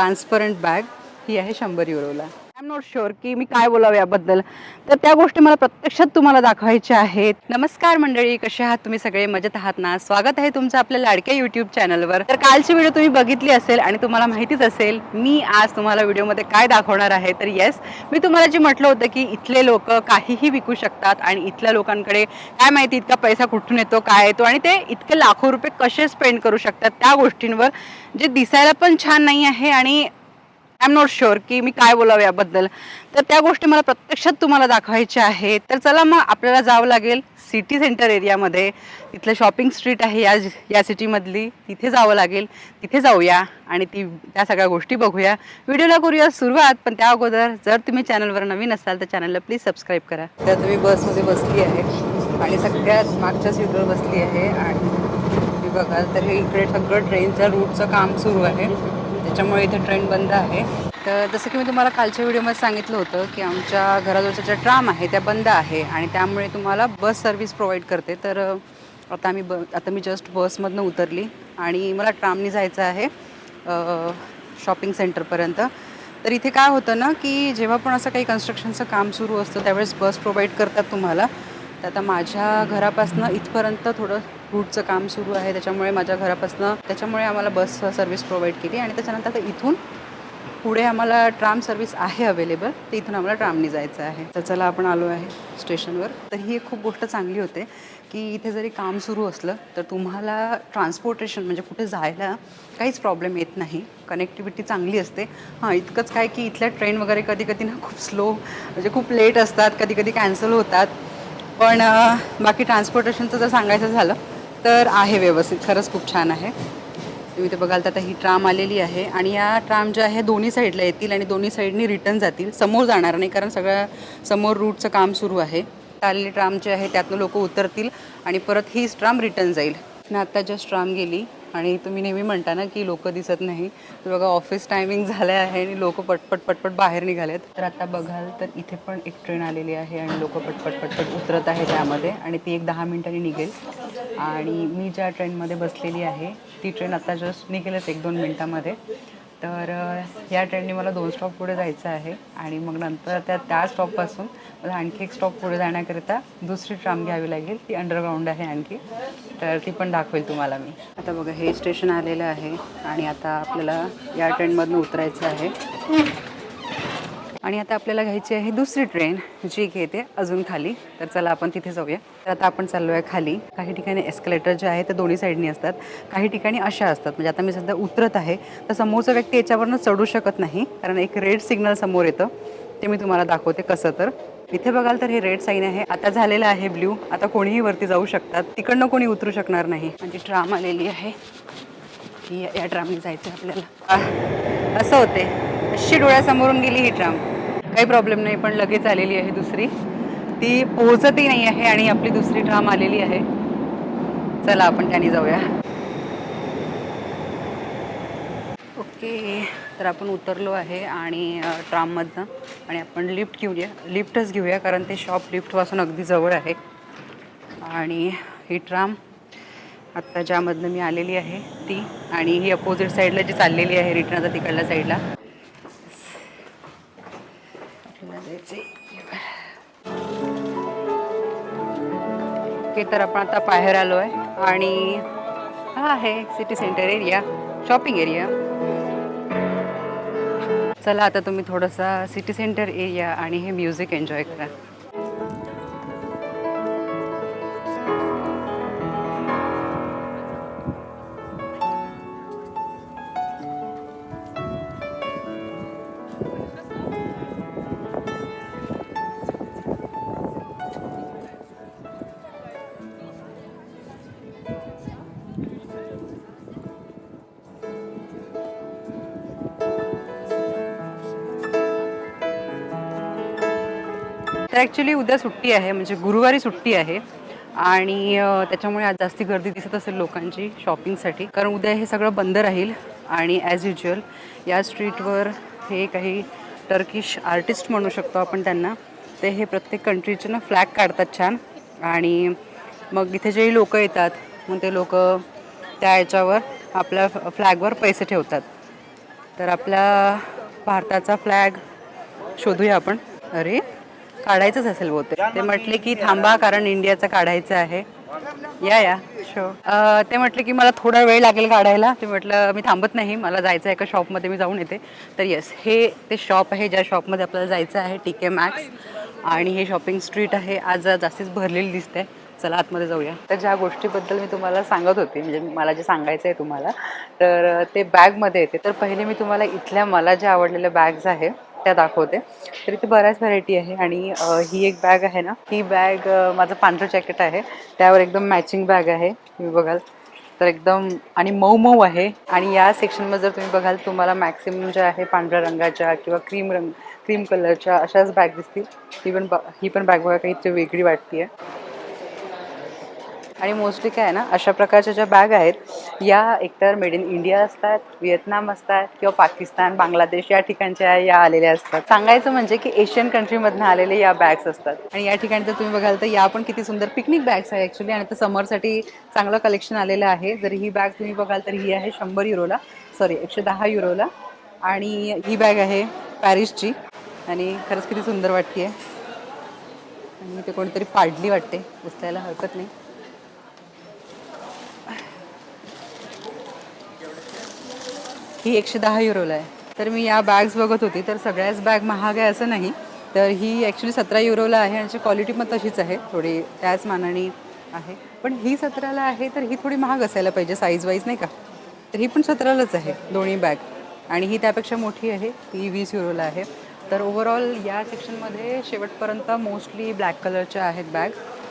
Transparent bag ही आहे शंभर युरोला. नॉट शुअर की मी काय बोलावं याबद्दल. तर त्या गोष्टी मला प्रत्यक्षात तुम्हाला दाखवायच्या आहेत. नमस्कार मंडळी कसे आहात तुम्ही सगळे? मजेत आहात ना? स्वागत आहे तुमचं आपल्या लाडक्या युट्यूब चॅनलवर तर कालची व्हिडिओ तुम्ही बघितली असेल आणि तुम्हाला माहितीच असेल मी आज तुम्हाला व्हिडिओमध्ये काय दाखवणार आहे? तर येस मी तुम्हाला जे म्हटलं होतं की इथले लोक काहीही विकू शकतात आणि इथल्या लोकांकडे काय माहिती इतका पैसा कुठून येतो काय येतो आणि ते इतके लाखो रुपये कसे स्पेंड करू शकतात त्या गोष्टींवर जे दिसायला पण छान नाही आहे आणि आय एम नॉट शुअर की मी काय बोलावं याबद्दल. तर त्या गोष्टी मला प्रत्यक्षात तुम्हाला दाखवायच्या आहेत. तर चला मग आपल्याला जावं लागेल सिटी सेंटर एरियामध्ये इथलं शॉपिंग स्ट्रीट आहे या या सिटीमधली तिथे जावं लागेल. तिथे जाऊया आणि ती त्या सगळ्या गोष्टी बघूया. व्हिडिओला करूया सुरुवात पण त्या अगोदर जर तुम्ही चॅनलवर नवीन असाल तर चॅनलला प्लीज सबस्क्राईब करा. तर तुम्ही बसमध्ये बसली आहे आणि सगळ्यात मागच्या सीटवर बसली आहे आणि तुम्ही बघाल तर हे इकडे सगळं ट्रेनच्या रूटचं काम सुरू आहे. त्याच्यामुळे इथे ट्रेन बंद आहे. तर जसं की मी तुम्हाला कालच्या व्हिडिओमध्ये सांगितलं होतं की आमच्या घराजवळच्या ज्या ट्राम आहे त्या बंद आहे आणि त्यामुळे तुम्हाला बस सर्व्हिस प्रोव्हाइड करते. तर आता आम्ही ब आता मी जस्ट बसमधनं उतरली आणि मला ट्रामनी जायचं आहे शॉपिंग सेंटरपर्यंत तर इथे काय होतं ना की जेव्हा पण असं काही कन्स्ट्रक्शनचं काम सुरू असतं त्यावेळेस बस प्रोव्हाइड करतात तुम्हाला. तर आता माझ्या घरापासनं इथपर्यंत थोडं रूटचं काम सुरू आहे त्याच्यामुळे माझ्या घरापासनं त्याच्यामुळे आम्हाला बस सर्व्हिस प्रोव्हाइड केली आणि त्याच्यानंतर आता इथून पुढे आम्हाला ट्राम सर्व्हिस आहे अवेलेबल तर इथून आम्हाला ट्रामने जायचं आहे. तर चला आपण आलो आहे स्टेशनवर तर ही एक खूप गोष्ट चांगली होते की इथे जरी काम सुरू असलं तर तुम्हाला ट्रान्सपोर्टेशन म्हणजे कुठे जायला काहीच प्रॉब्लेम येत नाही. कनेक्टिव्हिटी चांगली असते. हां इतकंच काय की इथल्या ट्रेन वगैरे कधी कधी ना खूप स्लो म्हणजे खूप लेट असतात कधी कधी कॅन्सल होतात. पण बाकी ट्रान्सपोर्टेशनचं जर सांगायचं झालं तर आहे व्यवस्थित. खरंच खूप छान आहे. तुम्ही ते बघाल तर आता ही ट्राम आलेली आहे आणि या ट्राम ज्या आहे दोन्ही साईडला येतील आणि दोन्ही साईडनी रिटर्न जातील. समोर जाणार नाही कारण सगळ्या समोर रूटचं काम सुरू आहे. आलेली ट्राम जे आहे त्यातनं लोक उतरतील आणि परत हीच ट्राम रिटर्न जाईल. ना आत्ता जस्ट ट्राम गेली आणि तुम्ही नेहमी म्हणता ना की लोक दिसत नाही. तर बघा ऑफिस टायमिंग झालं आहे आणि लोक पटपट पटपट बाहेर निघालेत. तर आता बघाल तर इथे पण एक ट्रेन आलेली आहे आणि लोक पटपट पटपट उतरत आहे त्यामध्ये आणि ती एक दहा मिनिटांनी निघेल. आणि मी ज्या ट्रेनमध्ये बसलेली आहे ती ट्रेन आता जस्ट निघेलच एक दोन मिनटामध्ये. तर या ट्रेनने मला दोन स्टॉप पुढे जायचं आहे आणि मग नंतर त्या त्या स्टॉपपासून मला आणखी एक स्टॉप पुढे जाण्याकरिता दुसरी ट्राम घ्यावी लागेल. ती अंडरग्राऊंड आहे आणखी. तर ती पण दाखवेल तुम्हाला मी. आता बघा हे स्टेशन आलेलं आहे आणि आता आपल्याला या ट्रेनमधनं उतरायचं आहे. आणि आता आपल्याला घ्यायची आहे दुसरी ट्रेन जी घेते अजून खाली. तर चला आपण तिथे जाऊया. तर आता आपण चाललो आहे खाली. काही ठिकाणी एस्कलेटर जे आहे ते दोन्ही साईडनी असतात. काही ठिकाणी अशा असतात. म्हणजे आता मी सध्या उतरत आहे. तर समोरचा व्यक्ती याच्यावरनं चढू शकत नाही. कारण एक रेड सिग्नल समोर येतं. ते मी तुम्हाला दाखवते कसं तर. इथे बघाल तर हे रेड साईन आहे. आता झालेलं आहे ब्ल्यू आता कोणीही वरती जाऊ शकतात. तिकडनं कोणी उतरू शकणार नाही. म्हणजे ट्राम आलेली आहे. या- या ट्रामने जायचं आहे आपल्याला. असं होते. अशी डोळ्यासमोरून गेली ही ट्राम काही प्रॉब्लेम नाही पण लगेच आलेली आहे दुसरी. ती पोहोचतही नाही आहे आणि आपली दुसरी ट्राम आलेली आहे. चला आपण त्याने जाऊया. ओके तर आपण उतरलो आहे आणि ट्राममधनं आणि आपण लिफ्ट घेऊया. लिफ्टच घेऊया कारण ते शॉप लिफ्टपासून अगदी जवळ आहे. आणि ही ट्राम आत्ता ज्यामधनं मी आलेली आहे ती आणि ही अपोजिट साईडला जी चाललेली आहे रिटर्न आता तिकडल्या साईडला ओके तर आपण आता बाहेर आलो आहे आणि हा आहे city centre area shopping area चला आता तुम्ही थोडासा सिटी सेंटर एरिया आणि हे म्युझिक एन्जॉय करा. ॲक्च्युली उद्या सुट्टी आहे म्हणजे गुरुवारी सुट्टी आहे. आणि त्याच्यामुळे आज जास्ती गर्दी दिसत असेल लोकांची शॉपिंगसाठी. कारण उद्या हे सगळं बंद राहील आणि ॲज युज्युअल या स्ट्रीटवर हे काही टर्किश आर्टिस्ट म्हणू शकतो आपण त्यांना. ते हे प्रत्येक कंट्रीचे ना फ्लॅग काढतात छान. आणि मग इथे जेही लोक येतात मग ते लोक त्या याच्यावर आपल्या फ्लॅगवर पैसे ठेवतात. तर आपल्या भारताचा फ्लॅग शोधूया आपण. अरे! काढायचंच असेल बहुतेक. ते म्हटले की थांबा कारण इंडियाचा काढायचं आहे. या या. शो ते म्हटले की मला थोडा वेळ लागेल काढायला. ते म्हटलं मी थांबत नाही. मला जायचं आहे एका शॉपमध्ये. मी जाऊन येते. तर येस हे ते शॉप आहे ज्या शॉपमध्ये आपल्याला जायचं आहे टी के मॅक्स आणि हे शॉपिंग स्ट्रीट आहे. आज जास्तीच भरलेली दिसते चला आतमध्ये जाऊया. तर ज्या गोष्टीबद्दल मी तुम्हाला सांगत होते म्हणजे मला जे सांगायचं आहे तुम्हाला तर ते बॅगमध्ये येते. तर पहिले मी तुम्हाला इथल्या मला ज्या आवडलेल्या बॅग्स आहे त्या दाखवते. तर इथे बऱ्याच व्हरायटी आहे आणि ही एक बॅग आहे ना ही बॅग माझं पांढरं जॅकेट आहे. त्यावर एकदम मॅचिंग बॅग आहे. तुम्ही बघाल. तर एकदम आणि मऊ मऊ आहे. आणि या सेक्शनमध्ये जर तुम्ही बघाल तुम्हाला मॅक्सिमम ज्या आहे पांढऱ्या रंगाच्या किंवा क्रीम रंग क्रीम कलरच्या अशाच बॅग दिसतील. ही पण ब- ही पण बॅग बघा काही वेगळी वाटते आणि मोस्टली काय आहे ना अशा प्रकारच्या ज्या बॅग आहेत या एकतर मेड इन इंडिया असतात व्हिएतनाम असतात किंवा पाकिस्तान बांगलादेश या ठिकाणच्या या आलेल्या असतात. सांगायचं म्हणजे की एशियन कंट्रीमधनं आलेले या बॅग्स असतात. आणि या ठिकाणी जर तुम्ही बघाल तर या पण किती सुंदर पिकनिक बॅग्स आहे ॲक्च्युली आणि आता समरसाठी चांगलं कलेक्शन आलेलं आहे. जर ही बॅग तुम्ही बघाल तर ही आहे शंभर युरोला. सॉरी एकशे दहा युरोला. आणि ही बॅग आहे पॅरिसची. आणि खरंच किती सुंदर वाटते आणि ते कोणीतरी पाडली वाटते. उचलायला हरकत नाही. ही एकशे दहा युरोला आहे. तर मी या बॅग्स बघत होती तर सगळ्याच बॅग महाग आहे असं नाही. तर ही ॲक्च्युली सतरा युरोला आहे आणि क्वालिटी पण तशीच आहे थोडी त्याच मानाने आहे. पण ही सतराला आहे तर ही थोडी महाग असायला पाहिजे साईज वाईज नाही का? तर ही पण सतरालाच आहे दोन्ही बॅग आणि ही त्यापेक्षा मोठी आहे ती वीस युरोला आहे. तर ओव्हरऑल या सेक्शनमध्ये शेवटपर्यंत मोस्टली ब्लॅक कलरच्या आहेत बॅग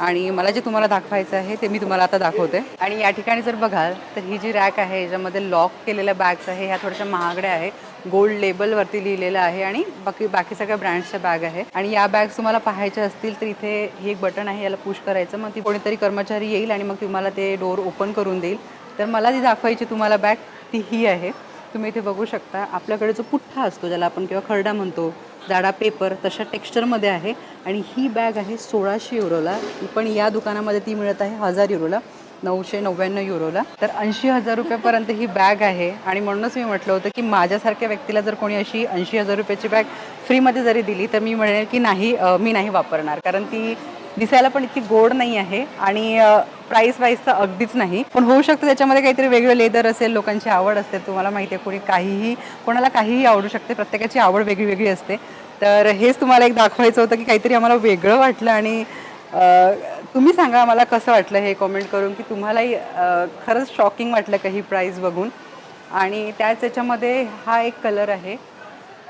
आणि मला जे तुम्हाला दाखवायचं आहे ते मी तुम्हाला आता दाखवते. आणि या ठिकाणी जर बघाल तर ही जी रॅक आहे याच्यामध्ये लॉक केलेल्या बॅग्स आहे ह्या थोड्याशा महागड्या आहे गोल्ड लेबलवरती लिहिलेलं आहे आणि बाकी बाकी सगळ्या ब्रँड्सच्या बॅग आहे. आणि या बॅग्स तुम्हाला पाहायच्या असतील तर इथे हे एक बटन आहे याला पुश करायचं. मग ती कोणीतरी कर्मचारी येईल आणि मग तुम्हाला ते डोर ओपन करून देईल. तर मला जी दाखवायची तुम्हाला बॅग ती ही आहे. तुम्ही इथे बघू शकता. आपल्याकडे जो पुठ्ठा असतो ज्याला आपण किंवा खरडा म्हणतो जाडा पेपर तशा टेक्स्चरमध्ये आहे. आणि ही बॅग आहे सोळाशे युरोला. पण या दुकानामध्ये ती मिळत आहे हजार युरोला. नऊशे नव्याण्णव युरोला. तर ऐंशी हजार रुपयापर्यंत ही बॅग आहे. आणि म्हणूनच मी म्हटलं होतं की माझ्यासारख्या व्यक्तीला जर कोणी अशी ऐंशी हजार रुपयाची बॅग फ्रीमध्ये जरी दिली तर मी म्हणेन की नाही मी नाही वापरणार. कारण ती दिसायला पण इतकी गोड नाही आहे आणि प्राईस वाईज तर अगदीच नाही. पण होऊ शकतं त्याच्यामध्ये काहीतरी वेगळं लेदर असेल लोकांची आवड असते तुम्हाला माहिती आहे कोणी काहीही कोणाला काहीही आवडू शकते प्रत्येकाची आवड वेगळी वेगळी असते. तर हेच तुम्हाला एक दाखवायचं होतं की काहीतरी आम्हाला वेगळं वाटलं आणि तुम्ही सांगा मला कसं वाटलं हे कॉमेंट करून की तुम्हालाही खरंच शॉकिंग वाटलं का ही प्राईस बघून? आणि त्याच याच्यामध्ये हा एक कलर आहे.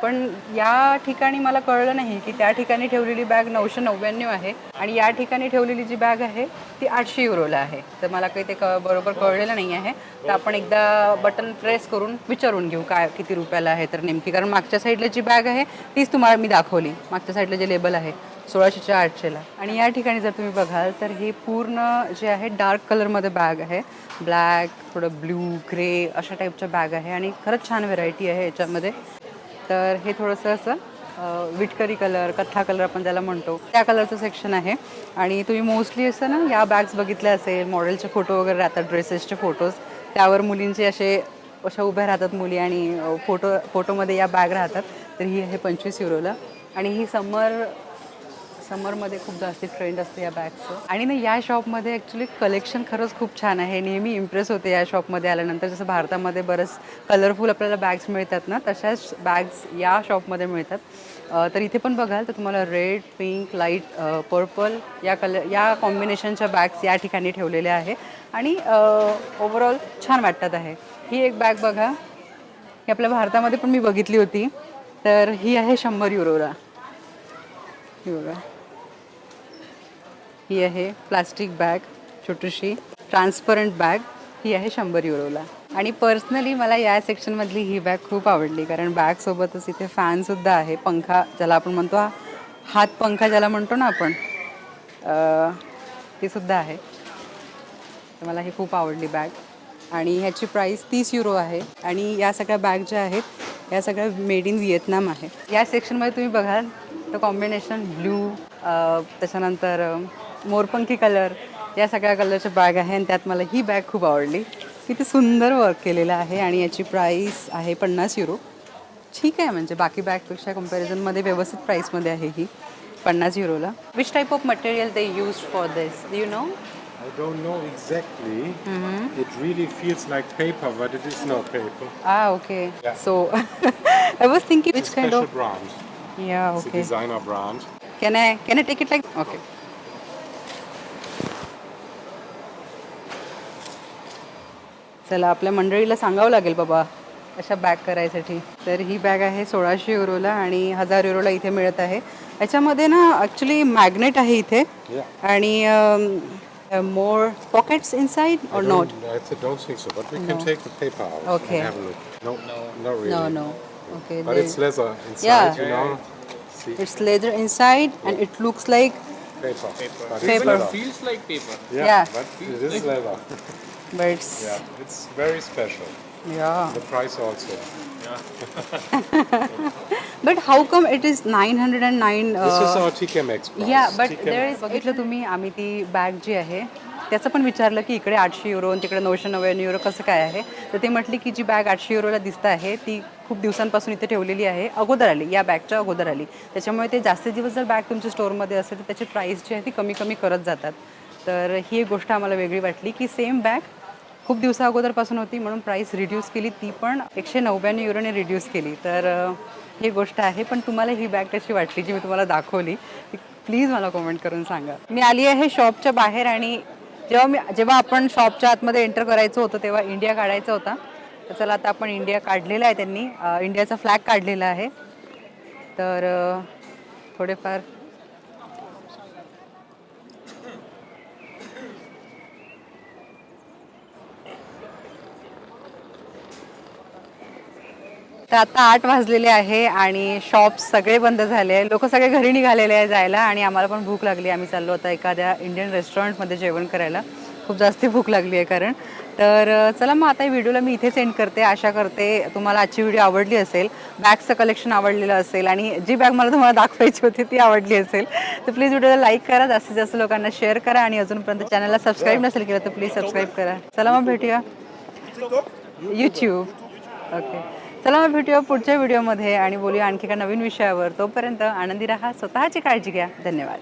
पण या ठिकाणी मला कळलं नाही की त्या ठिकाणी ठेवलेली बॅग नऊशे नव्याण्णव आहे आणि या ठिकाणी ठेवलेली जी बॅग आहे ती आठशे युरोला आहे. तर मला काही ते क बरोबर कळलेलं नाही आहे. तर आपण एकदा बटन प्रेस करून विचारून घेऊ काय किती रुपयाला आहे तर नेमकी. कारण मागच्या साईडला जी बॅग आहे तीच तुम्हाला मी दाखवली. मागच्या साईडला जे लेबल आहे सोळाशेच्या आठशेला. आणि या ठिकाणी जर तुम्ही बघाल तर हे पूर्ण जे आहे डार्क कलरमध्ये बॅग आहे. ब्लॅक थोडं ब्ल्यू ग्रे अशा टाईपच्या बॅग आहे. आणि खरंच छान व्हेरायटी आहे याच्यामध्ये. तर हे थोडंसं असं विटकरी कलर कथ्था कलर आपण ज्याला म्हणतो त्या कलरचं सेक्शन आहे. आणि तुम्ही मोस्टली असं ना या बॅग्स बघितल्या असेल मॉडेलचे फोटो वगैरे राहतात ड्रेसेसचे फोटोज त्यावर मुलींचे असे अशा उभ्या राहतात मुली आणि फोटो फोटोमध्ये या बॅग राहतात. तर ही आहे पंचवीस युरोला आणि ही समर समरमध्ये खूप जास्त ट्रेंड असते या बॅगचं आणि ना या शॉपमध्ये ॲक्च्युली कलेक्शन खरंच खूप छान आहे. नेहमी इम्प्रेस होते या शॉपमध्ये आल्यानंतर. जसं भारतामध्ये बरंच कलरफुल आपल्याला बॅग्स मिळतात ना तशाच बॅग्स या शॉपमध्ये मिळतात. तर इथे पण बघाल तर तुम्हाला रेड पिंक लाइट पर्पल या कलर या कॉम्बिनेशनच्या बॅग्स या ठिकाणी ठेवलेल्या आहे. आणि ओव्हरऑल छान वाटतात आहे. ही एक बॅग बघा. ही आपल्या भारतामध्ये पण मी बघितली होती. तर ही आहे शंभर युरोला ही ही आहे प्लास्टिक बॅग छोटीशी ट्रान्सपरंट बॅग ही आहे शंभर युरोला. आणि पर्सनली मला या सेक्शनमधली ही बॅग खूप आवडली कारण बॅगसोबतच इथे फॅनसुद्धा आहे पंखा ज्याला आपण म्हणतो हा हात पंखा ज्याला म्हणतो ना आपण ती सुद्धा आहे. तर मला ही खूप आवडली बॅग. आणि ह्याची प्राईस तीस युरो आहे. आणि या सगळ्या बॅग ज्या आहेत या सगळ्या मेड इन व्हिएतनाम आहे. या सेक्शनमध्ये तुम्ही बघाल तर कॉम्बिनेशन ब्ल्यू त्याच्यानंतर मोरपंखी कलर या सगळ्या कलरच्या बॅग आहे आणि त्यात मला ही बॅग खूप आवडली किती सुंदर वर्क केलेलं आहे आणि याची प्राईस आहे पन्नास युरो ठीक आहे म्हणजे बाकी बॅगपेक्षा कम्पॅरिझनमध्ये व्यवस्थित प्राईसमध्ये आहे ही पन्नास युरोला which type of material they use for this you know I don't know exactly. It really feels like paper, but it is not paper. Ah, okay. Yeah. So I was thinking which It's a kind of. brand. Yeah, It's a okay. designer brand. Can I can I take it like? Okay. चला आपल्या मंडळीला सांगावं लागेल बाबा अशा bag करायसाठी. तर ही bag आहे सोळाशे युरोला आणि हजार युरोला इथे मिळत आहे. याच्यामध्ये ना ॲक्च्युली मॅग्नेट आहे इथे. आणि more pockets inside or not okay it's leather inside and it looks like paper paper like paper yeah paper. Yeah, it's very special. yeah. The price also. But how come it is 909 This is uh, our TK Max price. Yeah but TK there is बघितलं तुम्ही आम्ही ती bag जी आहे त्याचं पण विचारलं की इकडे आठशे युरो आणि तिकडे नऊशे नव्याण्णव युरो कसं काय आहे तर ते म्हटली की जी बॅग आठशे युरोला दिसत आहे ती खूप दिवसांपासून इथे ठेवलेली आहे अगोदर आली या बॅगच्या अगोदर आली त्याच्यामुळे ते जास्त दिवस जर बॅग तुमच्या स्टोअरमध्ये असेल तर त्याची प्राईस जी आहे ती कमी कमी करत जातात तर ही एक गोष्ट आम्हाला वेगळी वाटली की सेम बॅग खूप दिवसा अगोदरपासून होती म्हणून प्राईस रिड्यूस केली. ती पण एकशे नव्याण्णव युरोने रिड्यूस केली. तर ही गोष्ट आहे. पण तुम्हाला ही बॅग कशी वाटली जी मी तुम्हाला दाखवली ती प्लीज मला कमेंट करून सांगा. मी आली आहे शॉपच्या बाहेर आणि जेव्हा मी जेव्हा आपण शॉपच्या आतमध्ये एंटर करायचं होतं तेव्हा इंडिया काढायचा होता. तर चला आता आपण इंडिया काढलेला आहे त्यांनी. इंडियाचा फ्लॅग काढलेला आहे. तर थोडेफार तर आता आठ वाजलेले आहे आणि शॉप सगळे बंद झाले लोक सगळे घरी निघालेले आहे जायला आणि आम्हाला पण भूक लागली. आम्ही चाललो आता एखाद्या इंडियन रेस्टॉरंटमध्ये जेवण करायला. खूप जास्त भूक लागली आहे कारण. तर चला मग आता व्हिडिओला मी इथेच एंड करते. आशा करते तुम्हाला आजची व्हिडिओ आवडली असेल. बॅगचं कलेक्शन आवडलेलं असेल आणि जी बॅग मला तुम्हाला दाखवायची होती ती आवडली असेल. तर प्लीज व्हिडिओला लाईक करा. जास्तीत जास्त लोकांना शेअर करा आणि अजूनपर्यंत चॅनलला सबस्क्राईब नसेल केलं तर प्लीज सबस्क्राईब करा. चला मग भेटूया. यूट्यूब ओके चला मग भेटूया पुढच्या व्हिडिओमध्ये आणि बोलूया आणखी एका नवीन विषयावर. तोपर्यंत आनंदी राहा स्वतःची काळजी घ्या. धन्यवाद.